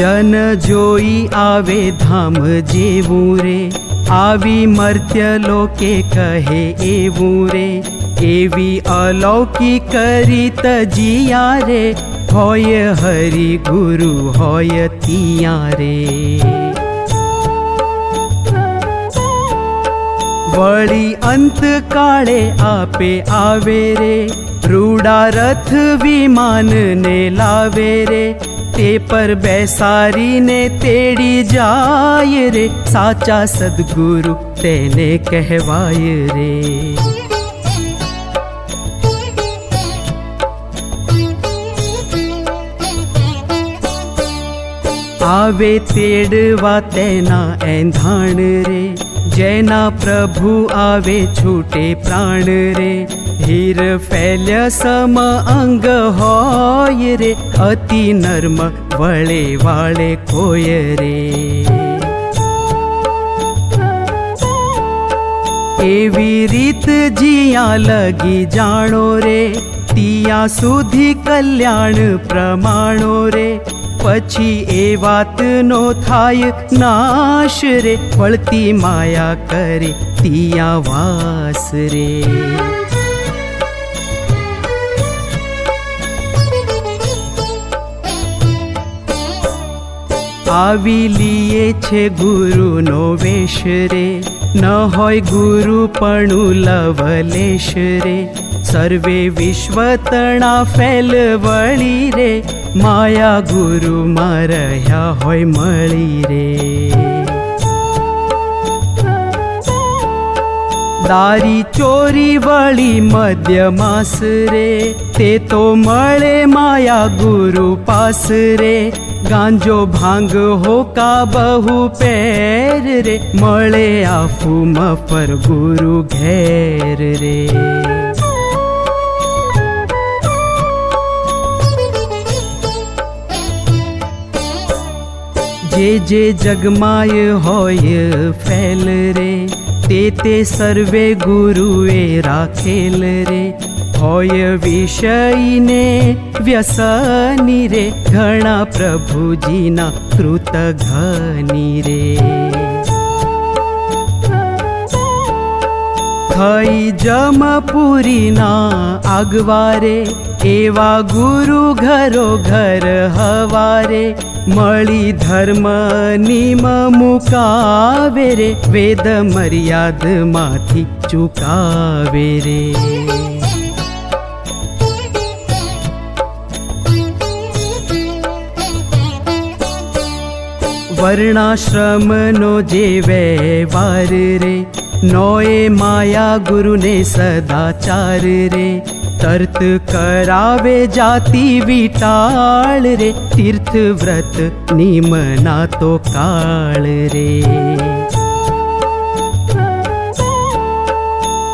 જન જોઈ આવે ધામ જેવું રે. આવી મર્ત્ય લોકે કહે એવું રે. એવી અલૌકિક કરી જીયા રે. હોય હરિ ગુરુ, હોય તિયા રે. વળી અંત કાળે આપે આવે રે. રૂડા રથ વિમાન ને લાવે રે. તે પર બેસારીને તેડી જાય રે સાચા સદગુરુ તેને કહેવાય રે આવે તેડવા તેના એંધાણ રે જેના પ્રભુ આવે છૂટે પ્રાણ રે હીર ફેલ્ય સમ અંગ હોય રે, અતિ નર્મ વળે વાળે કોય રે. એવી રીત જીયા લગી જાણો રે, તિયા સુધી કલ્યાણ પ્રમાણો રે. પછી એ વાતનો થાય નાશ રે, વળતી માયા કરે, તિયા વાસ રે. આવી લીએ છે ગુરુનો વેશ રે. ન હોય ગુરુ પણ લવલેશ રે. સર્વે વિશ્વ તણા ફેલ વળી રે. માયા ગુરુ રહ્યા હોય મળી રે. દારી ચોરી વળી મધ્યમાસ રે તે તો મળે માયા ગુરુ પાસ રે ગાંજો ભાંગ હોકા બહુ પેર રે મળે આફુ મફર ગુરુ ઘેર રે જે જે જગમાય હોય ફેલ રે તે તે સર્વે ગુરુએ રાખેલ રે. હોય વિષયને વ્યસની રે. ઘણા પ્રભુજીના કૃત ઘની રે. થઈ જમપુરીના આગવારે, એવા ગુરુ ઘરો ઘર હવારે મળી ધર્મ નિમ મુકાવે રે, વેદ મર્યાદમાંથી ચૂકાવે રે. વર્ણાશ્રમનો જે વ્યવહાર રે, નોએ માયા ગુરુને સદાચાર રે. તર્ત કરાવે જાતિ વિટાળ રે. તીર્થ વ્રત નિમના તો કાળ રે.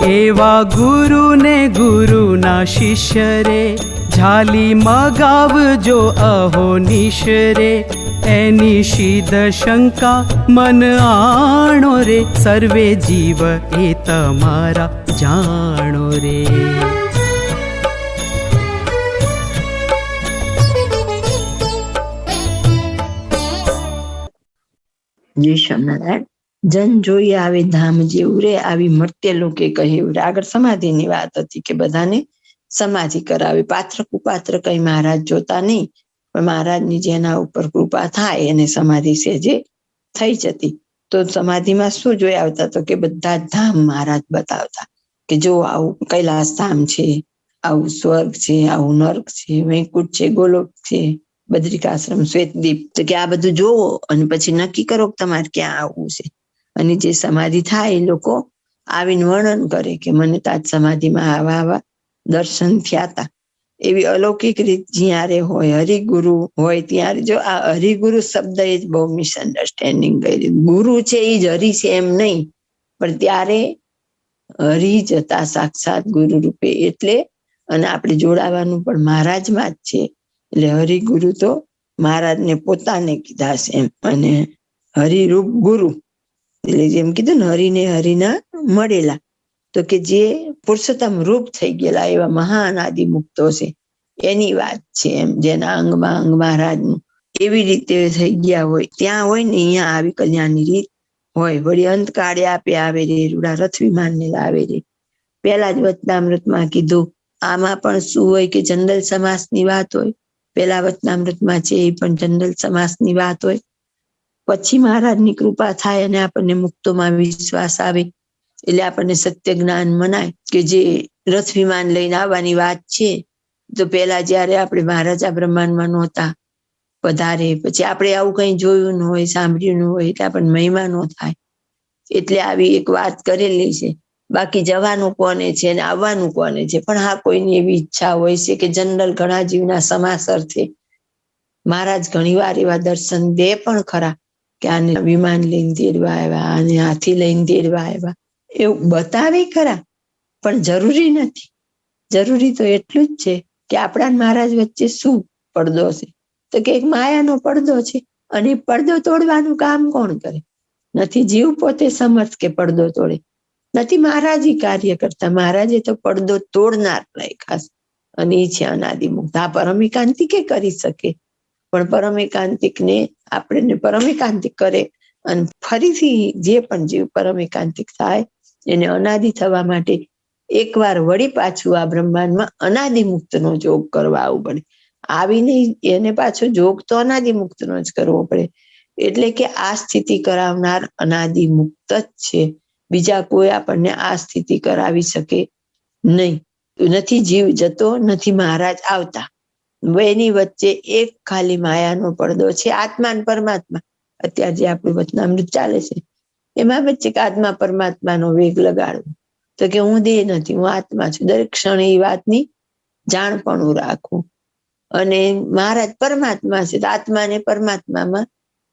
એવા ગુરુને ગુરુના શિષ્ય રે ઝાલી મગાવજો અહો નિશરે એની શીદ શંકા મન આણો રે. સર્વે જીવ એ તમારા જાણો રે. જય સ્વામિનારાયણ જન જોઈ આવે ધામ જેવું રે, આવી મર્ત્ય લોકે કહ્યું રે. આગળ સમાધિની વાત હતી કે બધાને સમાધિ કરાવે. પાત્ર કુપાત્ર કઈ મહારાજ જોતા નહીં, પણ મહારાજની જેના ઉપર કૃપા થાય, એને સમાધિ સેજે થઈ જતી. તો સમાધિમાં શું જોઈ આવતા તો કે બધા ધામ મહારાજ બતાવતા કે જો આવું કૈલાસ ધામ છે, આવું સ્વર્ગ છે, આવું નર્ક છે, વૈકુંઠ છે, ગોલોક છે બદ્રિકાશ્રમ શ્વેતદીપ તો કે આ બધું જોવો અને પછી નક્કી કરો કે તમારે ક્યાં આવવું છે. અને જે સમાધિ થાય એ લોકો આવીને વર્ણન કરે કે મને તાજ સમાધિમાં આવા આવા દર્શન થયા હતા એવી અલૌકિક રીત જ્યારે હોય, હરિગુરુ હોય ત્યારે જો આ હરિગુરુ શબ્દ એ જ બહુ મિસઅન્ડરસ્ટેન્ડિંગ કરી. ગુરુ છે એ જ, હરિ છે એમ નહીં. પણ ત્યારે હરિ જતા સાક્ષાત ગુરુ રૂપે. એટલે અને આપણે જોડાવાનું પણ મહારાજમાં જ છે. એટલે હરિગુરુ તો મહારાજને પોતાને કીધા છે એમ. અને હરિરૂપ ગુરુ, એટલે જેમ કીધું ને, હરિને હરિના મળેલા. તો કે જે પુરુષોત્તમ રૂપ થઈ ગયેલા એવા મહાન આદિ મુક્તો છે, એની વાત છે એમ. જેના અંગમાં અંગ મહારાજનું એવી રીતે થઈ ગયા હોય. ત્યાં હોય ને, અહીંયા આવી કલ્યાણની રીત હોય. વળી અંત કાળે આપે આવે રે, રૂડા રથ વિમાન ને લાવે રે. પેલા જ વચનામૃતમાં કીધું, આમાં પણ શું હોય કે જનરલ સમાસની વાત હોય? પેલા વચનામૃતમાં છે એ પણ જનરલ સમાસની વાત હોય. પછી મહારાજની કૃપા થાય અને આપણને મુક્તોમાં વિશ્વાસ આવે. એટલે આપણને સત્ય જ્ઞાન મનાય કે જે રથ વિમાન લઈને આવવાની વાત છે, તો પેલા જયારે આપણે મહારાજા બ્રહ્માંડમાં નહોતા પધારે, પછી આપણે આવું કઈ જોયું ન હોય, સાંભળ્યું ન હોય, એટલે આપણને મહિમા ન થાય. એટલે આવી એક વાત કરેલી છે. બાકી જવાનું કોને છે ને આવવાનું કોને છે? પણ હા, કોઈની એવી ઈચ્છા હોય છે કે જનરલ ઘણા જીવના સમાસર છે. મહારાજ ઘણી વાર એવા દર્શન દે પણ ખરા કે આને વિમાન લઈને તેડવા આવ્યા, આને હાથી લઈને તેડવા આવ્યા. એવું બતાવે ખરા, પણ જરૂરી નથી. જરૂરી તો એટલું જ છે કે આપણા મહારાજ વચ્ચે શું પડદો છે? તો કે એક માયાનો પડદો છે અને પડદો તોડવાનું કામ કોણ કરે? નથી જીવ પોતે સમર્થ કે પડદો તોડે? નથી, મહારાજી કાર્ય કરતા. મહારાજે તો પડદો તોડનાર રાખ્યા અને એ છે અનાદિમુક્ત આ પરમિકાંતિકે કરી શકે. પણ પરમિકાંતિક ને આપણે પરમિકાંતિક કરે અને ફરીથી જે પણ જીવ પરમિકાંતિક થાય, એને અનાદિ થવા માટે એકવાર વળી પાછું આ બ્રહ્માંડમાં અનાદિ મુક્તનો જોગ કરવા આવવું પડે. આવીને એને પાછો જોગ તો અનાદિ મુક્તનો જ કરવો પડે. એટલે કે આ સ્થિતિ કરાવનાર અનાદિ મુક્ત જ છે. બીજા કોઈ આપણને આ સ્થિતિ કરાવી શકે નહીં. નથી જીવ જતો, નથી મહારાજ આવતા. એની વચ્ચે એક ખાલી માયાનો પડદો છે આત્મા પરમાત્મા. અત્યારે જે આપણું વચનામૃત ચાલે છે, એમાં વચ્ચે આત્મા પરમાત્માનો વેગ લગાડવો. તો કે હું દેહ નથી, હું આત્મા છું. દરેક ક્ષણે એ વાતની જાણપણું રાખવું અને મહારાજ પરમાત્મા છે, તો આત્માને પરમાત્મામાં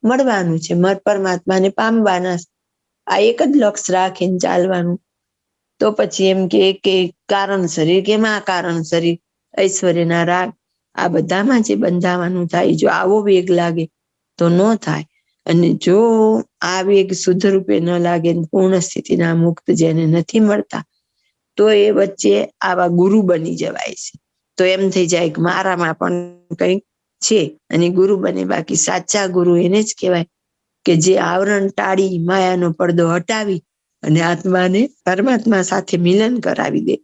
મળવાનું છે. પરમાત્માને પામવાના આ એક જ લક્ષ રાખીને ચાલવાનું. તો પછી એમ કે કારણ શરીર, કે માં કારણ શરીર? ઐશ્વર્યના રાગ. આ બધામાં જે બંધાવાનું થાય, જો આવો વેગ લાગે, તો ન થાય. અને જો આ વેગ શુદ્ધ રૂપે ન લાગે પૂર્ણ સ્થિતિના મુક્ત જેને નથી મળતા, તો એ વચ્ચે આવા ગુરુ બની જવાય છે. તો એમ થઈ જાય કે મારામાં પણ કંઈક છે, અને ગુરુ બને. બાકી સાચા ગુરુ એને જ કહેવાય. કે જે આવરણ ટાળી માયાનો પડદો હટાવી અને આત્માને પરમાત્મા સાથે મિલન કરાવી દે.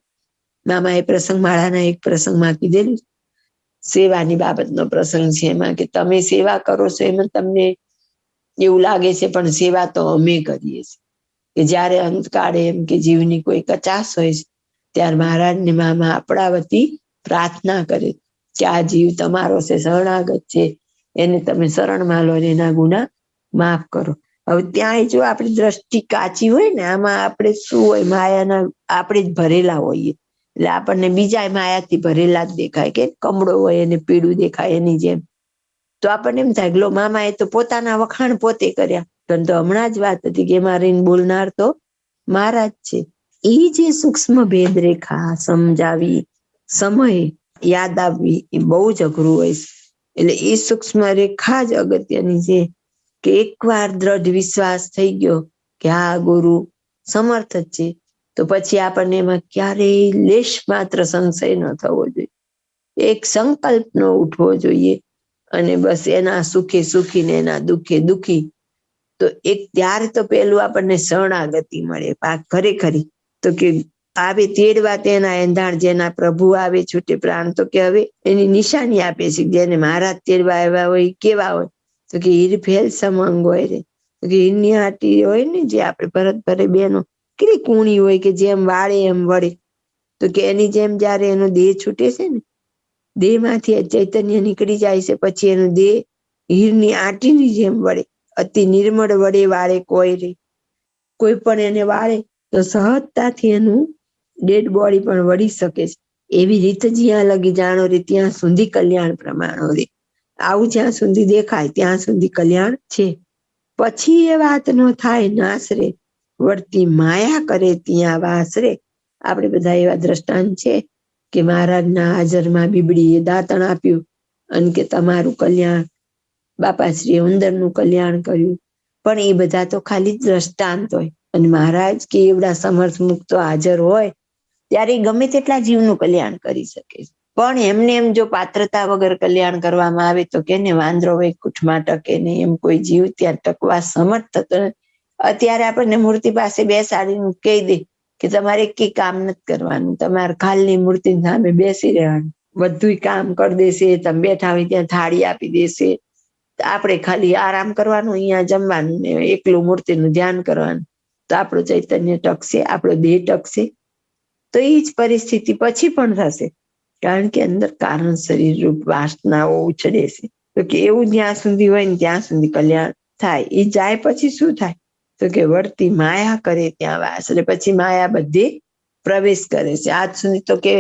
મામા એ પ્રસંગ માળાના એક પ્રસંગમાં કીધેલું સેવાની બાબતનો પ્રસંગ છે એમાં કે તમે સેવા કરો છો એમાં તમને એવું લાગે છે પણ સેવા તો અમે કરીએ છીએ. કે જ્યારે અંતકાળે એમ કે જીવની કોઈ કચાશ હોય છે, ત્યારે મહારાજ ને મામા આપણા વતી પ્રાર્થના કરે કે આ જીવ તમારો છે, શરણાગત છે. એને તમે શરણમાં લો એના ગુના માફ કરો. હવે ત્યાં જો આપણી દ્રષ્ટિ કાચી હોય ને, આમાં આપણે શું હોય? માયાના, આપણે જ ભરેલા હોઈએ. એટલે આપણને બીજા માયાથી ભરેલા જ દેખાય કે કમળો હોય એને પીળું દેખાય એની જેમ. તો આપણને એમ થાય લો, મામા એ તો પોતાના વખાણ પોતે કર્યા. પણ તો હમણાં જ વાત હતી કે મારી બોલનાર તો મારા જ છે. એ જે સૂક્ષ્મ ભેદ રેખા સમજાવી, સમય યાદ આવવી એ બહુ જ અઘરું હોય છે. એટલે એ સૂક્ષ્મ રેખા જ અગત્યની છે. કે એકવાર દ્રઢ વિશ્વાસ થઈ ગયો કે આ ગુરુ સમર્થ જ છે, તો પછી આપણને એમાં ક્યારેય લેશ માત્ર સંશય ન થવો જોઈએ. એક સંકલ્પ નો ઉઠવો જોઈએ અને બસ એના સુખે સુખી ને એના દુઃખે દુઃખી. તો એક ત્યારે તો પેલું આપણને શરણાગતિ મળે ખરેખરી તો કે આવે તેડવા તેના એંધાણ જેના પ્રભુ આવે છૂટે પ્રાણ, તો કે હવે એની નિશાની આપે છે જેને મહારાજ તેડવા આવ્યા હોય કેવા હોય. તો કે હીર ફેલ સમંગ હોય રે તો કે હીરની હાટી હોય ને જે આપણે ભરત ભરે બેનો, કેટલી કુણી હોય કે જેમ વાળે એમ વળે. તો કે એની જેમ જયારે એનો દેહ છૂટે છે ને દેહમાંથી ચૈતન્ય નીકળી જાય છે, પછી એનો દેહ હીરની આટીની જેમ વળે. અતિ નિર્મળ વડે વાળે કોઈ રે કોઈ પણ એને વાળે તો સહજતાથી એનું ડેડ બોડી પણ વળી શકે છે. એવી રીત જ્યાં લગી જાણો રે, ત્યાં સુધી કલ્યાણ પ્રમાણો રે. આવું જ્યાં સુધી દેખાય, ત્યાં સુધી કલ્યાણ છે. પછી એ વાત નો થાય નાશ રે વર્તી માયા કરે, ત્યાં વાસ આપણે બધા એવા દ્રષ્ટાંત છે કે મહારાજના હાજરમાં બીબડીએ દાંતણ આપ્યું અને કે તમારું કલ્યાણ, બાપાશ્રીએ ઉંદરનું કલ્યાણ કર્યું. પણ એ બધા તો ખાલી દ્રષ્ટાંત હોય. અને મહારાજ કે એવડા સમર્થ મુક્તો હાજર હોય, ત્યારે ગમે તેટલા જીવનું કલ્યાણ કરી શકે પણ એમને એમ જો પાત્રતા વગર કલ્યાણ કરવામાં આવે તો કેને વાંદરો વૈકુંઠમાં ટકે નહીં એમ કોઈ જીવ ત્યાં ટકવા સમર્થ થતો અત્યારે આપણને મૂર્તિ પાસે બેસાડીને કહી દે કે તમારે કઈ કામ નથી કરવાનું. તમારે ખાલની મૂર્તિ સામે બેસી રહેવાનું. બધું કામ કરી દેશે, તમે બેઠા હોય ત્યાં થાળી આપી દેશે. આપણે ખાલી આરામ કરવાનું, અહીંયા જમવાનું ને એકલું મૂર્તિનું ધ્યાન કરવાનું. તો આપણું ચૈતન્ય ટકશે, આપણો દેહ ટકશે. તો એ જ પરિસ્થિતિ પછી પણ થશે. કારણ કે અંદર કારણ શરીર રૂપ વાસનાઓ ઉછળે છે. તો કે એવું જ્યાં સુધી હોય ને ત્યાં સુધી કલ્યાણ થાય. એ જાય પછી શું થાય? તો કે વર્તી માયા કરે ત્યાં વાસ. એટલે પછી માયા બધે પ્રવેશ કરે છે. આજ સુધી તો કે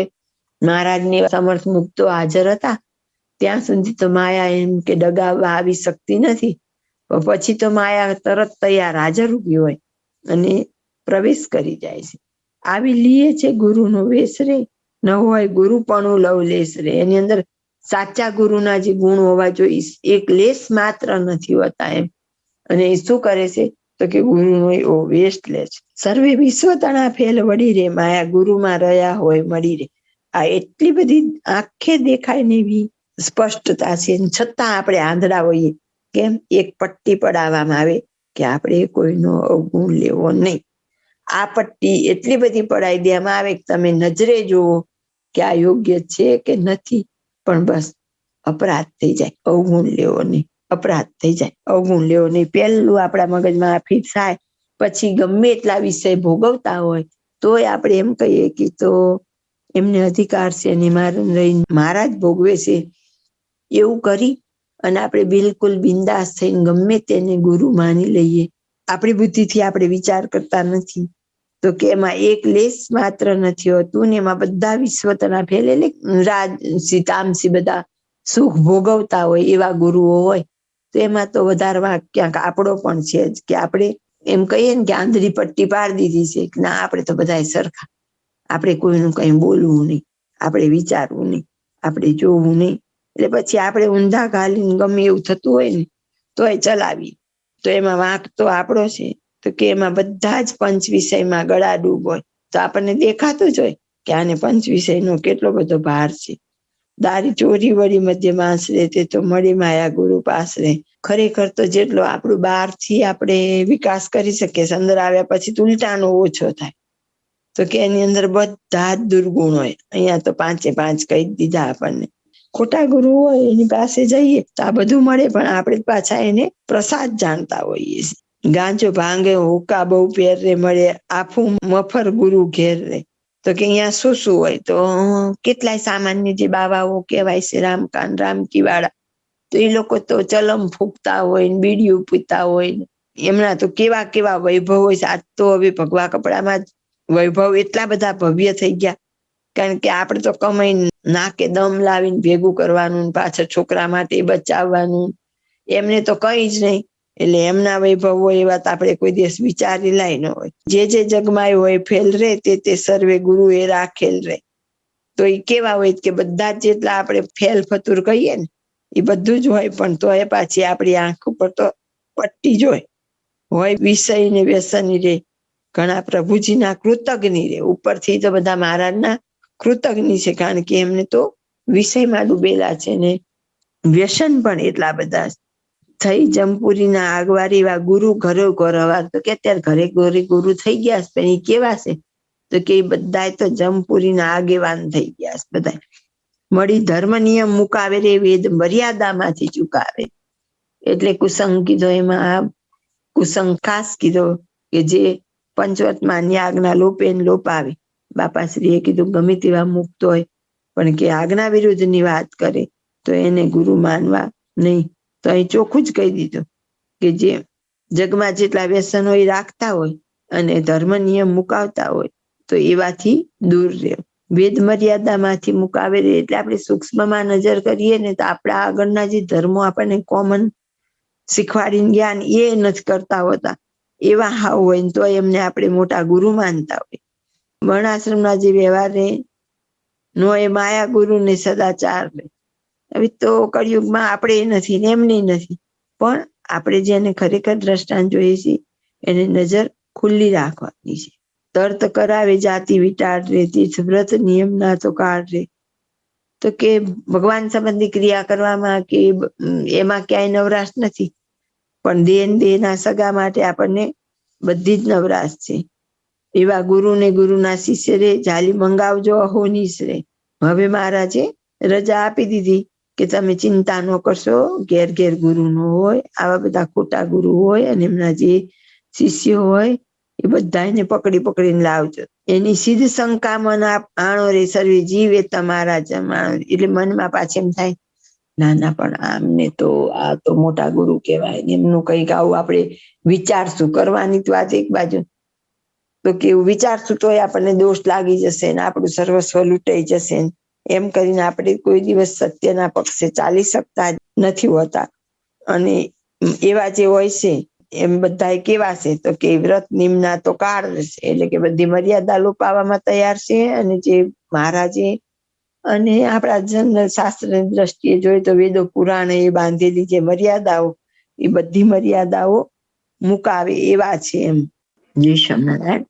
મહારાજની સમર્થ મુક્તો હાજર હતા. ત્યાં સુધી તો માયા એમ કે ડગાવવા આવી શકતી નથી. પછી તો માયા તરત તૈયાર હાજર ઊભી હોય અને પ્રવેશ કરી જાય છે. આવી લીએ છે ગુરુનો વેશ રે. ન હોય ગુરુ પણ લવ લેશ રે. એની અંદર સાચા ગુરુના જે ગુણ હોવા જોઈએ એક લેશ માત્ર નથી હોતા એમ. અને એ શું કરે છે? તો કે ગુરુનો એવો વેસ્ટ લે છે. સર્વે વિશ્વ તણા ફેલ વળી રે, માયા ગુરુમાં રહ્યા હોય મળી રે. આ એટલી બધી આંખે દેખાય ને એવી સ્પષ્ટતા છે. છતાં આપણે આંધળા હોઈએ. કેમ? એક પટ્ટી પડાવવામાં આવે કે આપણે કોઈનો અવગુણ લેવો નહીં. આ પટ્ટી એટલી બધી પડાવી દેવામાં આવે કે તમે નજરે જુઓ કે આ યોગ્ય છે કે નથી. પણ બસ, અપરાધ થઈ જાય, અવગુણ લેવો નહીં, અપરાધ થઈ જાય. અવગુણ લેવો નહીં. પહેલું આપણા મગજમાં આ ફીટ થાય, પછી ગમે એટલા વિષય ભોગવતા હોય, તોય આપણે એમ કહીએ કે તો એમને અધિકાર છે અને મારું રહીને મારા જ ભોગવે છે. એવું કરી અને આપણે બિલકુલ બિંદાસ થઈને ગમે તેને ગુરુ માની લઈએ. આપણી બુદ્ધિથી આપણે વિચાર કરતા નથી. તો કે એમાં એક લેશ માત્ર નથી હોતું ને એમાં બધા વિશ્વતના ફેલેલે રાજસી તામસી બધા સુખ ભોગવતા હોય એવા ગુરુઓ હોય. તો એમાં તો વધારવા ક્યાંક આપણો પણ છે જ કે આપણે એમ કહીએ ને કે આંધળી પટ્ટી પાડી દીધી છે કે ના, આપણે તો બધા સરખા. આપણે કોઈનું કઈ બોલવું નહીં, આપણે વિચારવું નહીં, આપણે જોવું નહીં. એટલે પછી આપણે ઊંધા ઘાલીને ગમે એવું થતું હોય ને તો એ ચલાવી તો એમાં વાંક તો આપણો છે. તો કે એમાં બધા જ પંચ વિષયમાં ગળા ડૂબ હોય. તો આપણને દેખાતું જ હોય કે આને પંચ વિષયનો કેટલો બધો ભાર છે. દારી ચોરી વળી મધ્ય આશરે તે તો મળી માયા ગુરુ પાસ ખરેખર તો જેટલો આપણું બહારથી આપણે વિકાસ કરી શકીએ અંદર આવ્યા પછી ઉલટાનો ઓછો થાય. તો કે એની અંદર બધા જ દુર્ગુણ હોય. અહીંયા તો પાંચે પાંચ કહી દીધા આપણને. ખોટા ગુરુ હોય એની પાસે જઈએ તો આ બધું મળે, પણ આપણે પાછા એને પ્રસાદ જાણતા હોઈએ છીએ. ગાંજો ભાંગે હુકા બહુ પેર રે મળે આફું મફર ગુરુ ઘેર રે તો કે અહીંયા શું શું હોય? તો કેટલાય સામાન્ય જે બાવાઓ કહેવાય છે, રામકાન રામકી વાળા તો એ લોકો તો ચલમ ફૂંકતા હોય ને બીડીયું પીતા હોય ને. એમના તો કેવા કેવા વૈભવ હોય છે. આજ તો હવે ભગવા કપડામાં જ વૈભવ એટલા બધા ભવ્ય થઈ ગયા. કારણ કે આપણે તો કમાઈ નાકે દમ લાવીને ભેગું કરવાનું પાછળ છોકરા માટે બચાવવાનું એમને તો કઈ જ નહીં. એટલે એમના વૈભવ હોય એવા તો આપણે કોઈ દિવસ વિચારી લાય ન હોય. જે જે જગમાય હોય ફેલ રે તે તે સર્વે ગુરુ એ રાખેલ રે તો એ કેવા હોય કે બધા જેટલા આપણે ફેલ ફતુર કહીએ ને એ બધું જ હોય પણ તો એ પાછી આપણી આંખ ઉપર તો પટ્ટી જ હોય. હોય વિષય ને વ્યસની રે, ઘણા પ્રભુજીના કૃતજ્ઞ રે. ઉપરથી તો બધા મહારાજના કૃતજ્ઞ છે, કારણ કે એમને તો વિષયમાં ડૂબેલા છે ને વ્યસન પણ એટલા બધા છે. થઈ જમપુરીના આગવારી એવા ગુરુ ઘરે ગોરવાર તો કે અત્યારે ઘરે ઘરે ગુરુ થઈ ગયા છે, પણ એ કેવા છે? તો કે બધા તો જમપુરીના આગેવાન થઈ ગયા છે બધા મળી ધર્મ નિયમ મુકાવે રે, વેદ મર્યાદામાંથી ચુકાવે. એટલે કુસંગ કીધો એમાં આ, કુસંગ ખાસ કીધો કે જે પંચવતમાં આજ્ઞા લોપે ને લોપાવે બાપાશ્રીએ કીધું ગમે તેવા મુક્ત હોય, પણ કે આજ્ઞા વિરુદ્ધની વાત કરે, તો એને ગુરુ માનવા નહીં. તો અહીં ચોખ્ખું જ કહી દીધું કે જે જગમાં જેટલા વ્યસનો એ રાખતા હોય અને ધર્મ નિયમ મુકાવતા હોય, તો એવાથી દૂર રહે. વેદ મર્યાદામાંથી મુકાવે એટલે આપણે સૂક્ષ્મમાં નજર કરીએ ને તો આપણા આગળના જે ધર્મો આપણને કોમન શીખવાડીને જ્ઞાન એ નથી કરતા હોતા. એવા હાવ હોય ને તો એમને આપણે મોટા ગુરુ માનતા હોય. વર્ણાશ્રમના જે વ્યવહાર નો એ માયા ગુરુ ને સદાચાર રે હવે તો કળિયુગમાં આપણે એ નથી ને એમની નથી. પણ આપણે જેને ખરેખર દ્રષ્ટાંત જોઈએ છીએ, એને નજર ખુલ્લી રાખવાની છે. તર્ત કરાવે, જાતિ વિટાળ રે, તીર્થ વ્રત, નિયમ ના તો કાળ રે. તો કે ભગવાન સંબંધી ક્રિયા કરવામાં કે એમાં ક્યાંય નવરાશ નથી. પણ દેના દેહના સગા માટે આપણને બધી જ નવરાશ છે. એવા ગુરુ ને ગુરુના શિષ્ય રે જાલી મંગાવજો અહોનીશ રે. હવે મહારાજે રજા આપી દીધી. કે તમે ચિંતા ન કરશો, ઘેર ઘેર ગુરુ નો હોય, આવા બધા ખોટા ગુરુ હોય અને એમના જે શિષ્ય હોય, એ બધા એને પકડી પકડીને લાવજો. એની સીધ શંકા મન આણો રે સર્વે જીવે તમારા જમાણો એટલે મનમાં પાછું એમ થાય, ના ના, પણ આમને તો આ તો મોટા ગુરુ કહેવાય એમનું કંઈક આવું આપણે વિચારશું. કરવાની તો વાત એક બાજુ. તો કેવું વિચારશું તોય આપણને દોષ લાગી જશે ને આપણું સર્વસ્વ લૂંટાઈ જશે ને. એમ કરીને આપણે કોઈ દિવસ સત્યના પક્ષે ચાલી શકતા નથી હોતા. અને એવા જે હોય છે, એમ બધા કેવા છે? તો કે વ્રત નિમના તો કાળ છે એટલે કે બધી મર્યાદા લોપાવામાં તૈયાર છે અને જે મહારાજે અને આપણા જનરલ શાસ્ત્રની દ્રષ્ટિએ જોઈએ તો વેદો પુરાણ એ બાંધેલી જે મર્યાદાઓ, એ બધી મર્યાદાઓ મુકાવે એવા છે એમ. જય સ્વામિનારાયણ.